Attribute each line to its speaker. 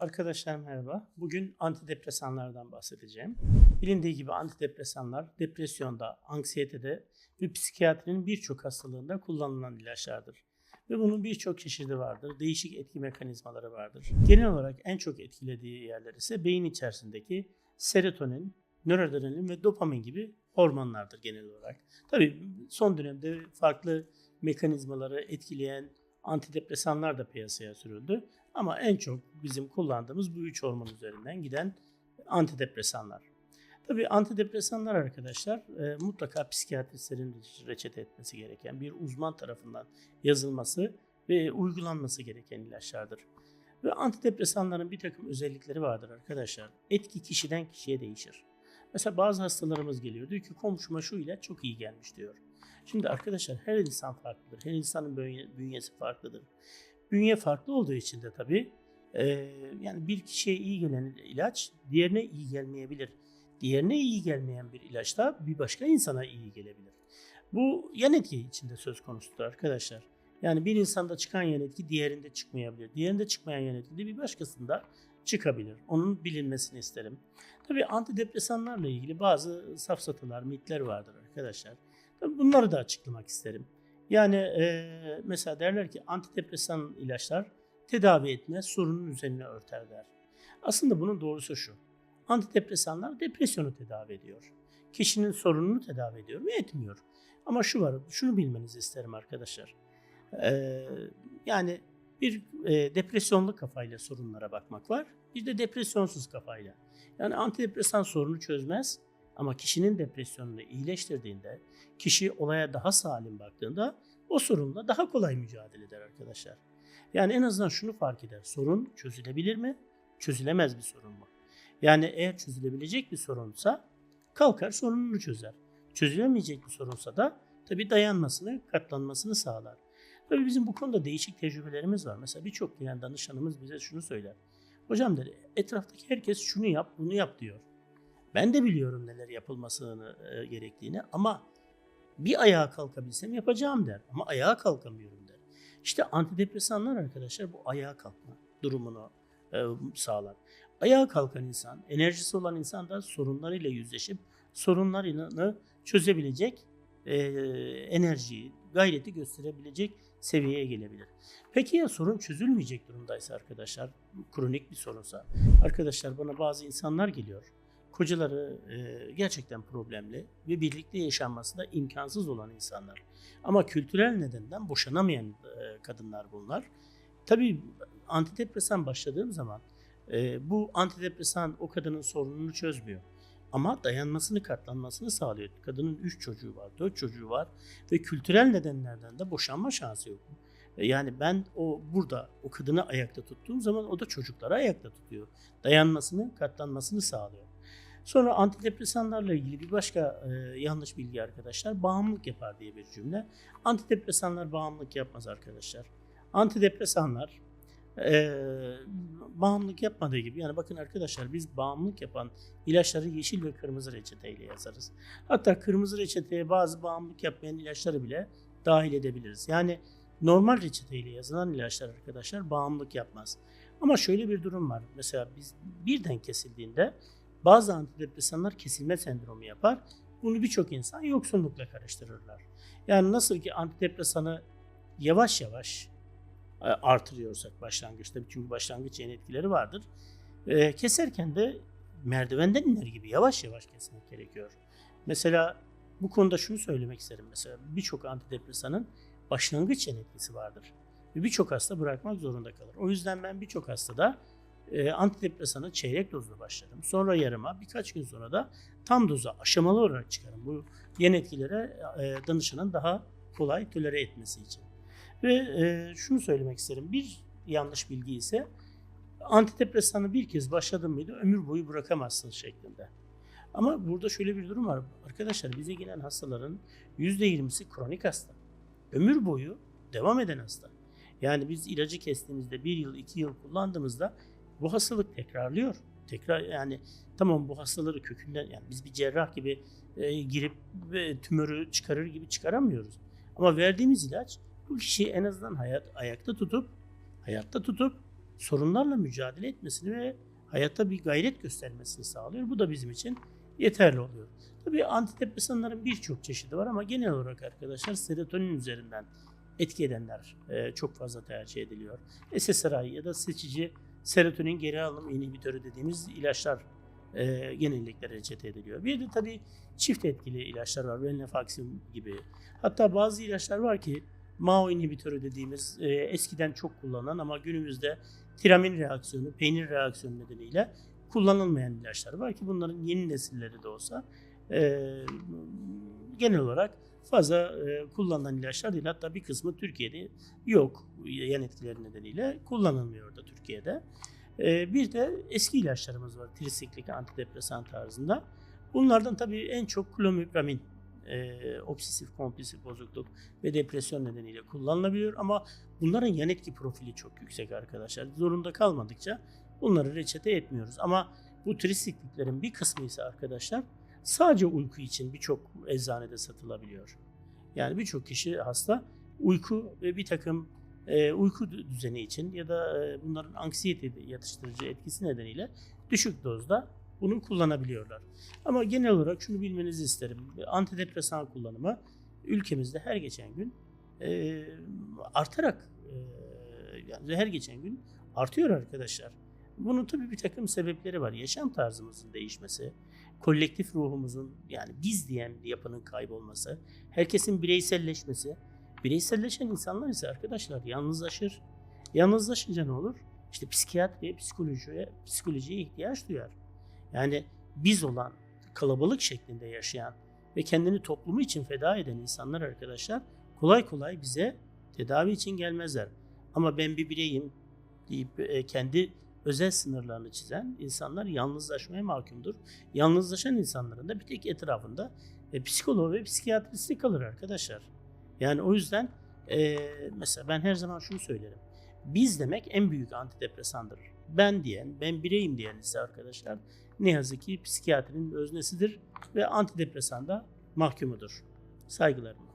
Speaker 1: Arkadaşlar merhaba. Bugün antidepresanlardan bahsedeceğim. Bilindiği gibi antidepresanlar depresyonda, anksiyetede ve psikiyatrinin birçok hastalığında kullanılan ilaçlardır. Ve bunun birçok çeşidi vardır. Değişik etki mekanizmaları vardır. Genel olarak en çok etkilediği yerler ise beyin içerisindeki serotonin, nöroadrenalin ve dopamin gibi hormonlardır genel olarak. Tabii son dönemde farklı mekanizmaları etkileyen antidepresanlar da piyasaya sürüldü. Ama en çok bizim kullandığımız bu üç hormon üzerinden giden antidepresanlar. Tabii antidepresanlar arkadaşlar e, mutlaka psikiyatristlerin reçete etmesi gereken bir uzman tarafından yazılması ve uygulanması gereken ilaçlardır. Ve antidepresanların bir takım özellikleri vardır arkadaşlar. Etki kişiden kişiye değişir. Mesela bazı hastalarımız geliyor diyor ki komşuma şu ilaç çok iyi gelmiş diyor. Şimdi arkadaşlar her insan farklıdır. Her insanın bünye- bünyesi farklıdır. Bünye farklı olduğu için de tabii e, yani bir kişiye iyi gelen ilaç diğerine iyi gelmeyebilir. Diğerine iyi gelmeyen bir ilaç da bir başka insana iyi gelebilir. Bu yan etki içinde söz konusudur arkadaşlar. Yani bir insanda çıkan yan etki diğerinde çıkmayabilir. Diğerinde çıkmayan yan etki de bir başkasında çıkabilir. Onun bilinmesini isterim. Tabii antidepresanlarla ilgili bazı safsatalar, mitler vardır arkadaşlar. Bunları da açıklamak isterim. Yani e, mesela derler ki antidepresan ilaçlar tedavi etmez, sorunun üzerine örter der. Aslında bunun doğrusu şu. Antidepresanlar depresyonu tedavi ediyor. Kişinin sorununu tedavi ediyor mu? Etmiyor. Ama şu var, şunu bilmenizi isterim arkadaşlar. Ee, yani bir e, depresyonlu kafayla sorunlara bakmak var. Bir de depresyonsuz kafayla. Yani antidepresan sorunu çözmez ama kişinin depresyonunu iyileştirdiğinde, kişi olaya daha salim baktığında o sorunla daha kolay mücadele eder arkadaşlar. Yani en azından şunu fark eder. Sorun çözülebilir mi? Çözülemez bir sorun mu? Yani eğer çözülebilecek bir sorunsa kalkar sorununu çözer. Çözülemeyecek bir sorunsa da tabii dayanmasını, katlanmasını sağlar. Tabii bizim bu konuda değişik tecrübelerimiz var. Mesela birçok gelen danışanımız bize şunu söyler. Hocam der, etraftaki herkes şunu yap, bunu yap diyor. Ben de biliyorum neler yapılmasını e, gerektiğini ama bir ayağa kalkabilsem yapacağım der. Ama ayağa kalkamıyorum der. İşte antidepresanlar arkadaşlar bu ayağa kalkma durumunu e, sağlar. Ayağa kalkan insan, enerjisi olan insan da sorunlarıyla yüzleşip sorunlarını çözebilecek e, enerjiyi, gayreti gösterebilecek seviyeye gelebilir. Peki ya sorun çözülmeyecek durumdaysa arkadaşlar, kronik bir sorunsa? Arkadaşlar bana bazı insanlar geliyor. Kocaları e, gerçekten problemli ve birlikte yaşanması da imkansız olan insanlar. Ama kültürel nedenden boşanamayan e, kadınlar bunlar. Tabii antidepresan başladığım zaman e, bu antidepresan o kadının sorununu çözmüyor. Ama dayanmasını, katlanmasını sağlıyor. Kadının 3 çocuğu var, 4 çocuğu var ve kültürel nedenlerden de boşanma şansı yok. E, Yani ben o burada o kadını ayakta tuttuğum zaman o da çocukları ayakta tutuyor. Dayanmasını, katlanmasını sağlıyor. Sonra antidepresanlarla ilgili bir başka e, yanlış bilgi arkadaşlar. Bağımlılık yapar diye bir cümle. Antidepresanlar bağımlılık yapmaz arkadaşlar. Antidepresanlar e, bağımlılık yapmadığı gibi yani bakın arkadaşlar biz bağımlılık yapan ilaçları yeşil ve kırmızı reçeteyle yazarız. Hatta kırmızı reçeteye bazı bağımlılık yapmayan ilaçları bile dahil edebiliriz. Yani normal reçeteyle yazılan ilaçlar arkadaşlar bağımlılık yapmaz. Ama şöyle bir durum var. Mesela biz birden kesildiğinde bazı antidepresanlar kesilme sendromu yapar. Bunu birçok insan yoksunlukla karıştırırlar. Yani nasıl ki antidepresanı yavaş yavaş e, artırıyorsak başlangıçta çünkü başlangıç yan etkileri vardır. E, keserken de merdivenden iner gibi yavaş yavaş kesmek gerekiyor. Mesela bu konuda şunu söylemek isterim. Mesela birçok antidepresanın başlangıç yan etkisi vardır. Ve birçok hasta bırakmak zorunda kalır. O yüzden ben birçok hastada e, antidepresanı çeyrek dozla başlarım. Sonra yarıma, birkaç gün sonra da tam doza aşamalı olarak çıkarım. Bu yan etkilere e, danışanın daha kolay tolere etmesi için. Ve e, şunu söylemek isterim. Bir yanlış bilgi ise antidepresanı bir kez başladın mıydı ömür boyu bırakamazsın şeklinde. Ama burada şöyle bir durum var. Arkadaşlar bize gelen hastaların %20'si kronik hasta. Ömür boyu devam eden hasta. Yani biz ilacı kestiğimizde bir yıl, iki yıl kullandığımızda bu hastalık tekrarlıyor. Tekrar yani tamam bu hastaları kökünden yani biz bir cerrah gibi e, girip ve tümörü çıkarır gibi çıkaramıyoruz. Ama verdiğimiz ilaç bu kişiyi en azından hayat ayakta tutup hayatta tutup sorunlarla mücadele etmesini ve hayatta bir gayret göstermesini sağlıyor. Bu da bizim için yeterli oluyor. Tabii antidepresanların birçok çeşidi var ama genel olarak arkadaşlar serotonin üzerinden etki edenler e, çok fazla tercih ediliyor. SSRI ya da seçici serotonin geri alım inhibitörü dediğimiz ilaçlar e, genellikle reçete ediliyor. Bir de tabii çift etkili ilaçlar var. Venlafaxin gibi. Hatta bazı ilaçlar var ki MAO inhibitörü dediğimiz e, eskiden çok kullanılan ama günümüzde tiramin reaksiyonu, peynir reaksiyonu nedeniyle kullanılmayan ilaçlar var ki bunların yeni nesilleri de olsa e, genel olarak fazla e, kullanılan ilaçlar değil. Hatta bir kısmı Türkiye'de yok yan etkileri nedeniyle kullanılmıyor da Türkiye'de. E, bir de eski ilaçlarımız var trisiklik antidepresan tarzında. Bunlardan tabii en çok klomipramin e, obsesif kompulsif bozukluk ve depresyon nedeniyle kullanılabiliyor ama bunların yan etki profili çok yüksek arkadaşlar. Zorunda kalmadıkça bunları reçete etmiyoruz. Ama bu trisikliklerin bir kısmı ise arkadaşlar sadece uyku için birçok eczanede satılabiliyor. Yani birçok kişi hasta uyku ve bir takım e, uyku düzeni için ya da e, bunların anksiyete yatıştırıcı etkisi nedeniyle düşük dozda bunu kullanabiliyorlar. Ama genel olarak şunu bilmenizi isterim. Antidepresan kullanımı ülkemizde her geçen gün e, artarak e, yani her geçen gün artıyor arkadaşlar. Bunun tabii bir takım sebepleri var. Yaşam tarzımızın değişmesi, kolektif ruhumuzun yani biz diyen yapının kaybolması, herkesin bireyselleşmesi. Bireyselleşen insanlar ise arkadaşlar yalnızlaşır. Yalnızlaşınca ne olur? İşte psikiyatriye, psikolojiye, psikolojiye ihtiyaç duyar. Yani biz olan, kalabalık şeklinde yaşayan ve kendini toplumu için feda eden insanlar arkadaşlar kolay kolay bize tedavi için gelmezler. Ama ben bir bireyim deyip e, kendi özel sınırlarını çizen insanlar yalnızlaşmaya mahkumdur. Yalnızlaşan insanların da bir tek etrafında e, psikoloğu ve psikiyatristi kalır arkadaşlar. Yani o yüzden e, mesela ben her zaman şunu söylerim. Biz demek en büyük antidepresandır. Ben diyen, ben bireyim diyen ise arkadaşlar ne yazık ki psikiyatrinin öznesidir ve antidepresan da mahkumudur. Saygılarımla.